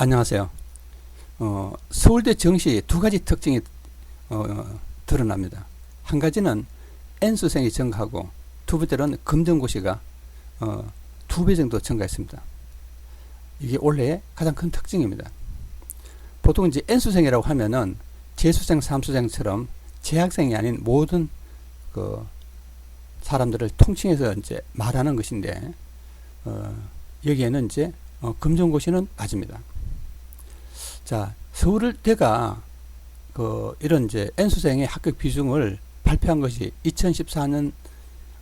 안녕하세요. 어, 서울대 정시의 두 가지 특징이 어, 어, 드러납니다. 한 가지는 N수생이 증가하고 두 번째로는 검정고시가 어, 두배 정도 증가했습니다. 이게 올해의 가장 큰 특징입니다. 보통 이제 N수생이라고 하면은 재수생, 삼수생처럼 재학생이 아닌 모든 그 사람들을 통칭해서 이제 말하는 것인데 어, 여기에는 이제 어, 검정고시는 빠집니다. 자, 서울대가 그 이런 이제 N수생의 합격 비중을 발표한 것이 2014년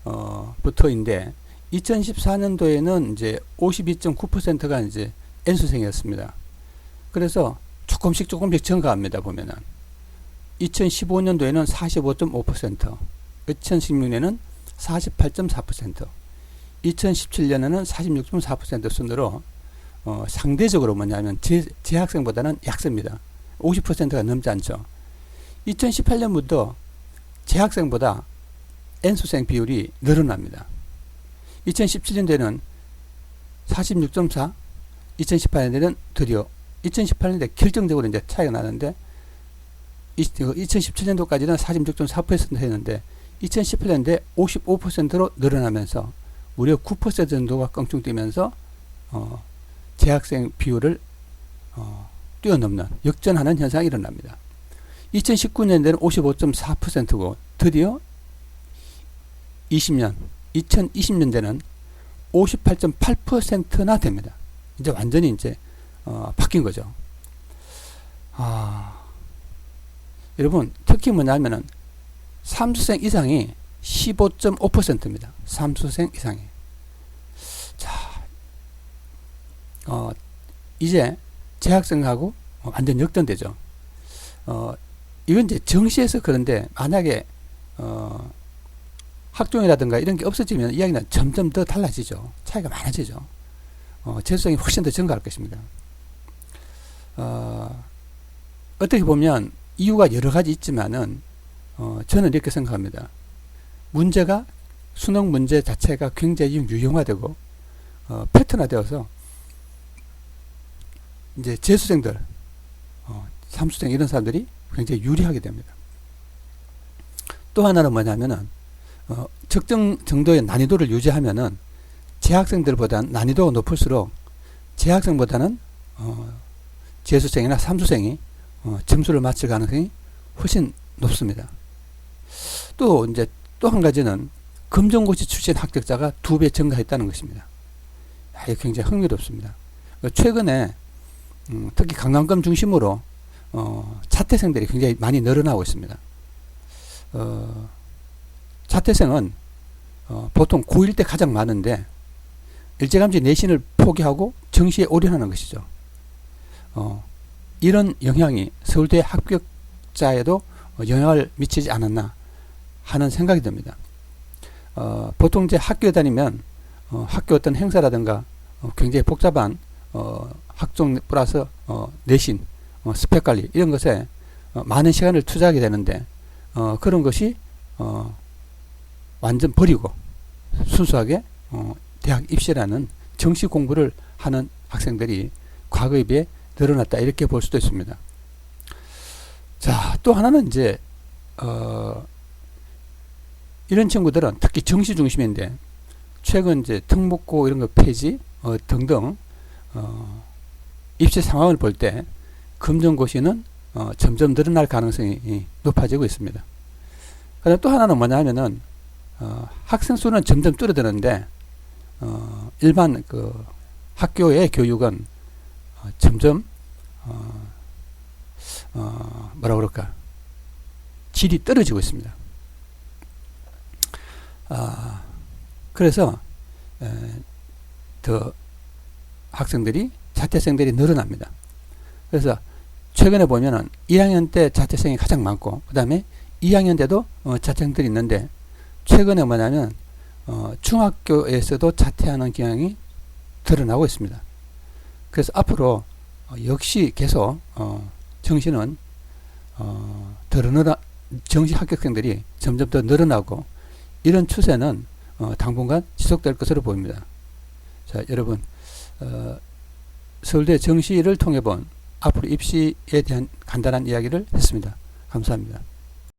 어, 부터인데 2014년도에는 이제 52.9%가 이제 N수생이었습니다. 그래서 조금씩 조금씩 증가합니다. 보면은 2015년도에는 45.5%, 2016년에는 48.4%, 2017년에는 46.4% 순으로 어, 상대적으로 뭐냐면 재, 재학생보다는 약습니다. 50%가 넘지 않죠. 2018년부터 재학생보다 N수생 비율이 늘어납니다. 2017년도에는 46.4, 2018년도에는 드디어 2018년도에 결정적으로 이제 차이가 나는데 2017년도까지는 46.4% 했는데 2018년도에 55%로 늘어나면서 무려 9% 정도가 껑충 뛰면서 어, 재학생 비율을 어, 뛰어넘는 역전하는 현상이 일어납니다. 2019년에는 55.4%고 드디어 20년 2020년대는 58.8%나 됩니다. 이제 완전히 이제 어, 바뀐 거죠. 아, 여러분 특히 뭐냐면은 삼수생 이상이 15.5%입니다. 삼수생 이상이. 자, 어, 이제 재학생하고 완전 역전되죠. 어, 이건 이제 정시에서 그런데 만약에 어, 학종이라든가 이런 게 없어지면 이야기는 점점 더 달라지죠. 차이가 많아지죠. 어, 재수생이 훨씬 더 증가할 것입니다. 어, 어떻게 보면 이유가 여러 가지 있지만은 어, 저는 이렇게 생각합니다. 문제가 수능 문제 자체가 굉장히 유형화되고 어, 패턴화되어서 이제 재수생들, 어, 삼수생 이런 사람들이 굉장히 유리하게 됩니다. 또 하나는 뭐냐면은 어, 특정 정도의 난이도를 유지하면은 재학생들보다 난이도가 높을수록 재학생보다는 어, 재수생이나 삼수생이 어, 점수를 맞출 가능성이 훨씬 높습니다. 또 이제 또 한 가지는 검정고시 출신 합격자가 두 배 증가했다는 것입니다. 아, 굉장히 흥미롭습니다. 최근에 음, 특히 강남권 중심으로 어, 자퇴생들이 굉장히 많이 늘어나고 있습니다. 어, 자퇴생은 어, 보통 고1 때 가장 많은데 일제감지 내신을 포기하고 정시에 올인하는 것이죠. 어, 이런 영향이 서울대 합격자에도 영향을 미치지 않았나 하는 생각이 듭니다. 어, 보통 이제 학교에 다니면 어, 학교 어떤 행사라든가 어, 굉장히 복잡한 어, 학종 플러스 어, 내신, 어, 스펙 관리 이런 것에 어, 많은 시간을 투자하게 되는데 어, 그런 것이 어, 완전 버리고 순수하게 어, 대학 입시라는 정시 공부를 하는 학생들이 과거에 비해 늘어났다 이렇게 볼 수도 있습니다. 자, 또 하나는 이제 어, 이런 친구들은 특히 정시 중심인데 최근 이제 특목고 이런 거 폐지 어, 등등 어, 입시 상황을 볼 때 검정고시는 어, 점점 늘어날 가능성이 높아지고 있습니다. 그다음 또 하나는 뭐냐 하면은 어, 학생 수는 점점 줄어드는데 어, 일반 그 학교의 교육은 어, 점점 어, 어, 뭐라 그럴까 질이 떨어지고 있습니다. 아, 그래서 에, 더 학생들이 자퇴생들이 늘어납니다. 그래서 최근에 보면은 1학년 때 자퇴생이 가장 많고 그 다음에 2학년 때도 어, 자퇴생들이 있는데 최근에 뭐냐면 어, 중학교에서도 자퇴하는 경향이 드러나고 있습니다. 그래서 앞으로 어, 역시 계속 어, 정시는 어, 더 늘어나 정시 합격생들이 점점 더 늘어나고 이런 추세는 어, 당분간 지속될 것으로 보입니다. 자, 여러분, 어, 서울대 정시를 통해 본 앞으로 입시에 대한 간단한 이야기를 했습니다. 감사합니다.